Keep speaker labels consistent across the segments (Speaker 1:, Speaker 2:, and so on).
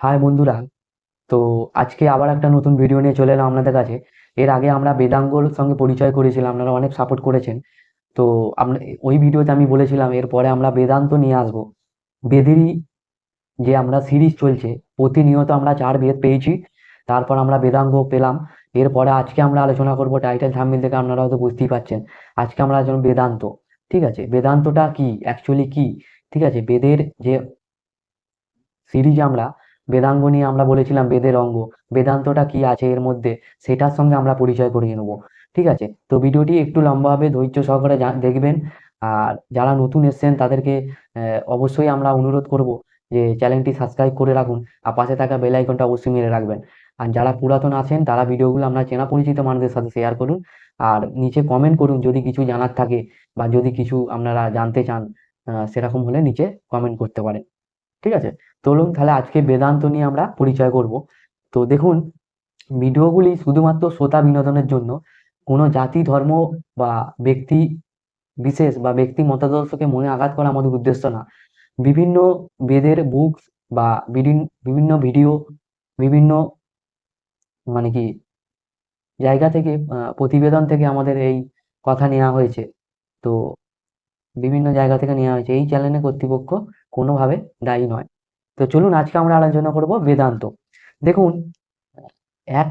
Speaker 1: High বন্ধুরা, তো আজকে আবার একটা নতুন ভিডিও নিয়ে চলে এলাম আপনাদের কাছে। এর আগে আমরা বেদাঙ্গর সঙ্গে পরিচয় করেছিলাম, আপনারা অনেক সাপোর্ট করেছেন। তো আমরা, ওই ভিডিওতে আমি বলেছিলাম, এরপরে আমরা বেদান্ত নিয়ে আসব। বেদেরই যে আমরা সিরিজ চলছে, প্রতিনিয়ত আমরা চার বেদ পেয়েছি, তারপর আমরা বেদাঙ্গ পেলাম। এরপরে আজকে আমরা আলোচনা করব টাইটেল থাম্বনেল থেকে, আপনারা হয়তো বুঝতেই পারছেন আজকে আমরা আলোচনা বেদান্ত, ঠিক আছে? বেদান্তটা কি? অ্যাকচুয়ালি কি? ঠিক আছে? বেদের যে সিরিজ আমরা বেদাঙ্গ নিয়ে আমরা বলেছিলাম বেদের অঙ্গ। বেদান্তটা কি আছে এর মধ্যে? সেটার সঙ্গে আমরা পরিচয় করিয়ে নেব। ঠিক আছে? তো ভিডিওটি একটু লম্বা হবে ধৈর্য সহকারে দেখবেন। আর যারা নতুন এসছেন, তাদেরকে অবশ্যই আমরা অনুরোধ করব যে চ্যানেলটি সাবস্ক্রাইব করে রাখুন আর পাশে থাকা বেল আইকনটা অবশ্যই মেরে রাখবেন। আর যারা পুরাতন আছেন, তারা ভিডিওগুলো আমরা চেনা পরিচিত মানুষদের সাথে শেয়ার করুন। আর নিচে কমেন্ট করুন যদি কিছু জানার থাকে বা যদি কিছু আপনারা জানতে চান সেরকম হলে নিচে কমেন্ট করতে পারেন। ঠিক আছে? চলুন তাহলে আজকে বেদান্ত নিয়ে আমরা পরিচয় করব। তো দেখুন, ভিডিওগুলি শুধুমাত্র শ্রোতা বিনোদনের জন্য, কোনো জাতি, ধর্ম বা ব্যক্তি বিশেষ বা ব্যক্তি মতাদর্শকে মনে আঘাত করা আমাদের উদ্দেশ্য না। বিভিন্ন বেদের বুকস বা বিভিন- বিভিন্ন ভিডিও বিভিন্ন মানে কি জায়গা থেকে প্রতিবেদন থেকে আমাদের এই কথা নেওয়া হয়েছে। তো বিভিন্ন জায়গা থেকে নেওয়া হয়েছে। এই চ্যানেলের কর্তৃপক্ষ কোনোভাবে দায়ী নয়। তো চলুন আজকে আমরা আলোচনা করব বেদান্ত। দেখুন, এক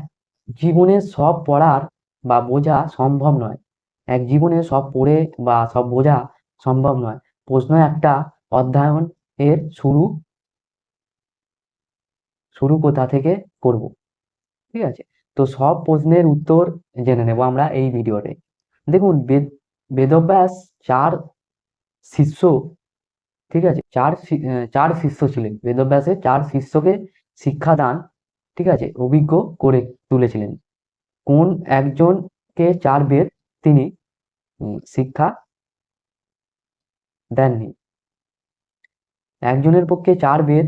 Speaker 1: জীবনে সব পড়ার বা বোঝা সম্ভব নয়। এক জীবনে সব পড়ে বা সব বোঝা সম্ভব নয়। প্রশ্ন একটা, অধ্যয়ন এর শুরু শুরু কোথা থেকে করব? ঠিক আছে? তো সব প্রশ্নের উত্তর জেনে নেব আমরা এই ভিডিওতে দেখুন, বেদ, বেদব্যাস চার শিষ্য ঠিক আছে? চার চার শিষ্য ছিলেন। বেদব্যাসের চার শিষ্যকে শিক্ষাদান, ঠিক আছে, অভিজ্ঞ করে তুলেছিলেন। কোন একজনকে চার বেদ তিনি শিক্ষা দেননি? একজনের পক্ষে চার বেদ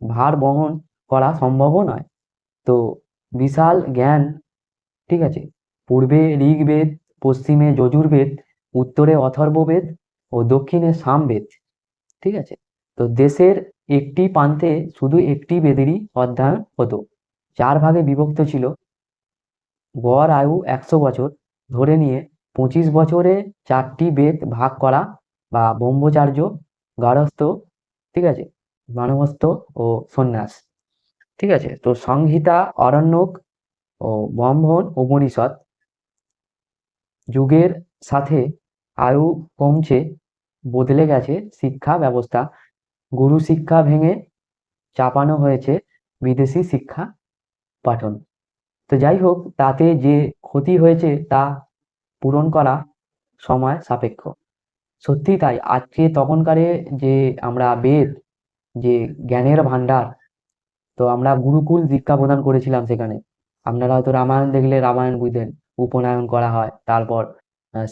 Speaker 1: ভার বহন করা সম্ভবও নয়। তো বিশাল জ্ঞান, ঠিক আছে, পূর্বে ঋগ্বেদ, পশ্চিমে যজুর্বেদ, উত্তরে অথর্ববেদ ও দক্ষিণে সামবেদ। ঠিক আছে? তো দেশের একটি প্রান্তে শুধু একটি বেদেরই অধ্যয়ন হতো। চার ভাগে বিভক্ত ছিল। গড় আয়ু একশো বছর। ধরে নিয়ে পঁচিশ বছরে চারটি বেদ ভাগ করা বা ব্রহ্মচার্য গারস্থ ঠিক আছে? মানবস্থ ও সন্ন্যাস। ঠিক আছে? তো সংহিতা, অরণ্যক ও ব্রাহ্মণ উপনিষদ যুগের সাথে আয়ু কমছে। বদলে গেছে শিক্ষা ব্যবস্থা। গুরু শিক্ষা ভেঙে চাপানো হয়েছে বিদেশি শিক্ষা পাঠন। তো যাই হোক, তাতে যে ক্ষতি হয়েছে তা পূরণ করা সময় সাপেক্ষ। সত্যি তাই, আজকে তখনকারে যে আমরা বেদ, যে জ্ঞানের ভান্ডার তো আমরা গুরুকুল শিক্ষা প্রদান করেছিলাম সেখানে। আপনারা হয়তো রামায়ণ দেখলে রামায়ণ বুঝতেন, উপনয়ন করা হয়, তারপর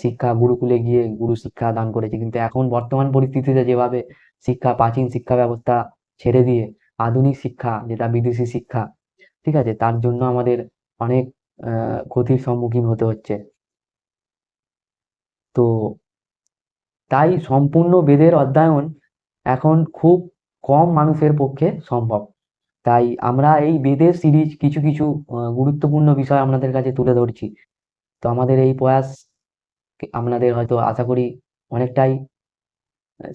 Speaker 1: শিক্ষা, গুরুকুলে গিয়ে গুরু শিক্ষা দান করেছে। কিন্তু এখন বর্তমান পরিস্থিতিতে যেভাবে শিক্ষা, প্রাচীন শিক্ষা ব্যবস্থা ছেড়ে দিয়ে আধুনিক শিক্ষা, যেটা বিদেশি শিক্ষা, ঠিক আছে, তার জন্য আমাদের অনেক ক্ষতির সম্মুখীন হতে হচ্ছে। তো তাই সম্পূর্ণ বেদের অধ্যয়ন এখন খুব কম মানুষের পক্ষে সম্ভব। তাই আমরা এই বেদের সিরিজ কিছু কিছু গুরুত্বপূর্ণ বিষয় আপনাদের কাছে তুলে ধরছি। তো আমাদের এই প্রয়াস আপনাদের হয়তো আশা করি অনেকটাই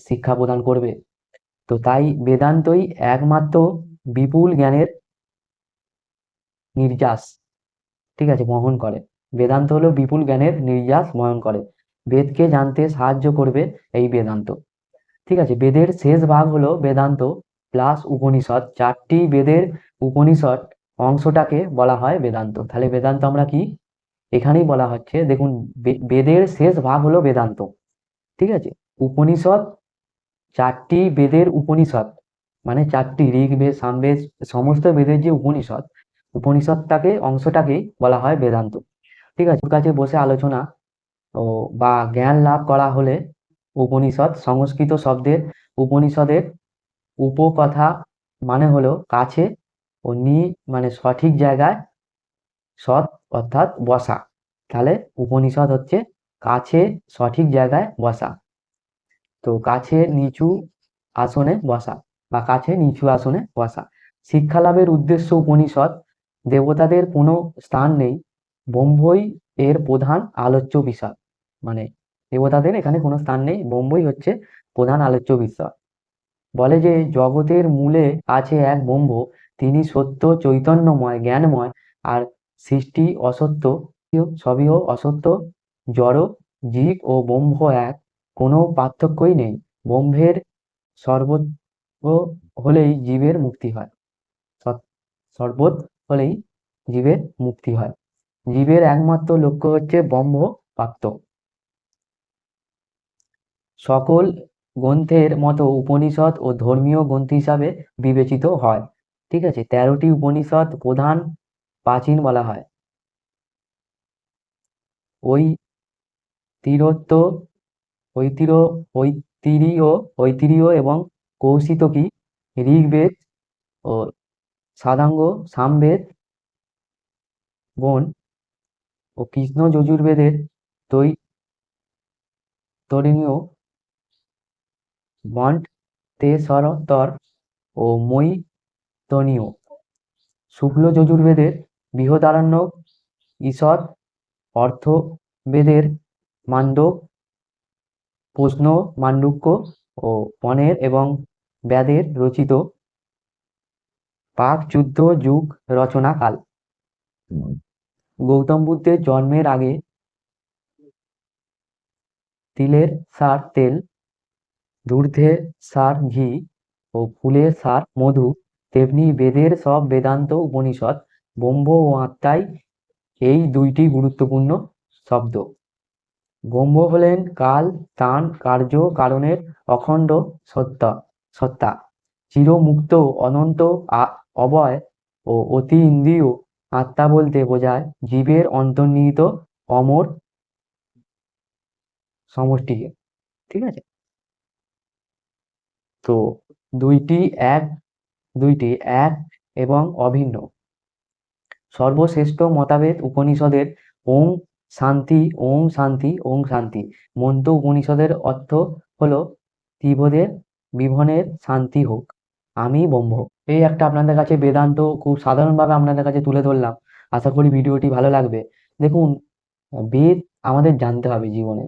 Speaker 1: শিক্ষা প্রদান করবে। তো তাই বেদান্তই একমাত্র বিপুল জ্ঞানের নির্যাস, ঠিক আছে, বহন করে। বেদান্ত হলো বিপুল জ্ঞানের নির্যাস বহন করে। বেদকে জানতে সাহায্য করবে এই বেদান্ত। ঠিক আছে, বেদের শেষ ভাগ হলো বেদান্ত প্লাস উপনিষদ। চারটি বেদের উপনিষদ অংশটাকে বলা হয় বেদান্ত। তাহলে বেদান্ত আমরা কি এখানেই বলা হচ্ছে, দেখুন বেদের শেষ ভাগ হলো বেদান্ত, ঠিক আছে? উপনিষদ, চারটি বেদের উপনিষদ মানে চারটি ঋগ্বেদ সামবেদ সমস্ত বেদের যে উপনিষদ, উপনিষদটাকে, অংশটাকেই বলা হয় বেদান্ত, ঠিক আছে? ওর কাছে বসে আলোচনা ও বা জ্ঞান লাভ করা হলে উপনিষদ, সংস্কৃত শব্দের উপনিষদের উপকথা মানে হলো কাছে ও নি মানে সঠিক জায়গায় সৎ অর্থাৎ বসা। তাহলে উপনিষদ হচ্ছে কাছে সঠিক জায়গায় বসা। তো কাছে নিচু আসনে বসা বা কাছে নিচু আসনে বসা। শিক্ষা লাভের উদ্দেশ্য উপনিষদ দেবতাদের কোনো স্থান নেই, ব্রহ্মই এর প্রধান আলোচ্য বিষয়। মানে দেবতাদের এখানে কোনো স্থান নেই, ব্রহ্মই হচ্ছে প্রধান আলোচ্য বিষয়। বলে যে জগতের মূলে আছে এক ব্রহ্ম, তিনি সত্য, চৈতন্যময়, জ্ঞানময়, আর সৃষ্টি অসত্য সবইও অসত্য, জড়, জীব ও ব্রহ্ম এক, কোনো পার্থক্যই নেই। ব্রহ্মের সর্বত হলেই জীবের মুক্তি হয়। সর্বত হলেই জীবের মুক্তি হয়। জীবের একমাত্র লক্ষ্য হচ্ছে ব্রহ্ম প্রাপ্ত। সকল গ্রন্থের মতো উপনিষদ ও ধর্মীয় গ্রন্থ হিসাবে বিবেচিত হয়। ঠিক আছে? তেরোটি উপনিষদ প্রধান প্রাচীন বলা হয়। ওই তীরত্ব ঐতির, ঐতিরীয় ঐতিরীয় এবং কৌশিতকী ঋগ্বেদ ও সাদাঙ্গ, সামবেদ, বন ও কৃষ্ণ যজুর্বেদের তৈ তরণীয় মন্ট তেসরতর ও মৈতনীয়। শুক্ল যজুর্বেদের বৃহদারণ্যক ঈষৎ, অর্থবেদের মান্ডক প্রশ্ন, মান্ডুক্য ও পণের এবং ব্যাদের রচিত পাকযুদ্ধ যুগ রচনাকাল। গৌতম বুদ্ধের জন্মের আগে তিলের সার তেল, দুর্ধের সার ঘি ও ফুলের সার মধু, তেমনি বেদের সব বেদান্ত উপনিষদ ব্রহ্ম ও আত্মাই এই দুইটি গুরুত্বপূর্ণ শব্দ। ব্রহ্ম হলেন কাল তান কার্য, কারণের অখণ্ড সত্তা সত্তা। চিরমুক্ত, অনন্ত অবয় ও অতি ইন্দ্রিয় আত্মা বলতে বোঝায় জীবের অন্তর্নিহিত অমর সমষ্টিকে ঠিক আছে? তো দুইটি এক দুইটি এক এবং অভিন্ন। সর্বশ্রেষ্ঠ মতাবেদ উপনিষদের ওম শান্তি ওম শান্তি ওম শান্তি। মন্ত্র উপনিষদের অর্থ হলো ত্রিবোধের বিভনের শান্তি হোক, আমি ব্রহ্ম। এই একটা আপনাদের কাছে বেদান্ত খুব সাধারণভাবে আপনাদের কাছে তুলে ধরলাম। আশা করি ভিডিওটি ভালো লাগবে। দেখুন, বেদ আমাদের জানতে হবে জীবনে।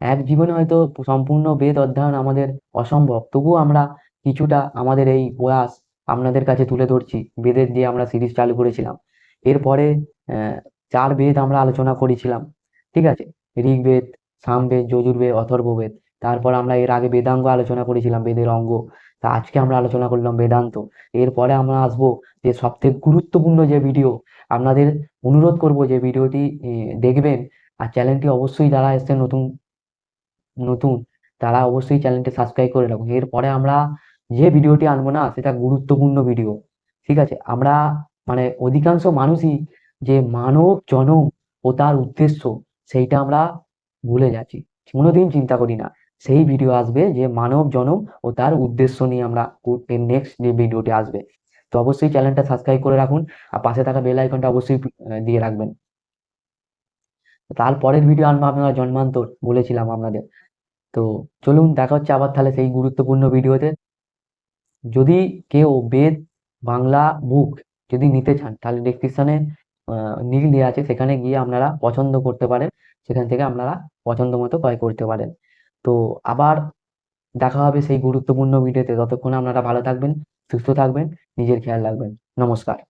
Speaker 1: এক জীবনে হয়তো সম্পূর্ণ বেদ অধ্যয়ন আমাদের অসম্ভব। তবুও আমরা কিছুটা আমাদের এই প্রয়াস আপনাদের কাছে তুলে ধরছি, বেদের দিয়ে আমরা সিরিজ চালু করেছিলাম। এরপরে চার বেদ আমরা আলোচনা করেছিলাম, ঠিক আছে? ঋগ্বেদ, সামবেদ, যজুর্বেদ, অথর্ববেদ, তারপর আমরা এর আগে বেদাঙ্গ আলোচনা করেছিলাম, বেদের অঙ্গ। তা আজকে আমরা আলোচনা করলাম বেদান্ত। এরপরে আমরা আসব যে সবথেকে গুরুত্বপূর্ণ যে ভিডিও, আপনাদের অনুরোধ করব যে ভিডিওটি দেখবেন আর চ্যানেলটি অবশ্যই যারা এসছেন নতুন নতুন, তারা অবশ্যই চ্যানেলটি সাবস্ক্রাইব করে রাখুন। এরপরে আমরা যে ভিডিওটি আনব না, সেটা গুরুত্বপূর্ণ ভিডিও, ঠিক আছে? আমরা মানে অধিকাংশ মানুষই যে মানব জনম ও তার উদ্দেশ্য সেইটা আমরা ভুলে যাচ্ছি। কোনোদিন চিন্তা করি না। সেই ভিডিও আসবে যে মানব জনম ও তার উদ্দেশ্য নিয়ে আমরা নেক্সট যে ভিডিওটি আসবে। তো অবশ্যই চ্যানেলটা সাবস্ক্রাইব করে রাখুন আর পাশে থাকা বেল আইকনটা অবশ্যই দিয়ে রাখবেন। তারপরের ভিডিও আনব আপনারা জন্মান্তর বলেছিলাম আপনাদের। তো চলুন দেখা হচ্ছে আবার তাহলে সেই গুরুত্বপূর্ণ ভিডিওতে যদি কেউ বেদ, বাংলা, বুক যদি নিতে চান, তাহলে ডিসক্রিপশনে লিঙ্ক দেওয়া আছে। সেখানে গিয়ে আপনারা পছন্দ করতে পারেন। সেখান থেকে আপনারা পছন্দ মতো ক্রয় করতে পারেন। তো আবার দেখা হবে সেই গুরুত্বপূর্ণ ভিডিওতে। ততক্ষণ আপনারা ভালো থাকবেন, সুস্থ থাকবেন, নিজের খেয়াল রাখবেন। নমস্কার।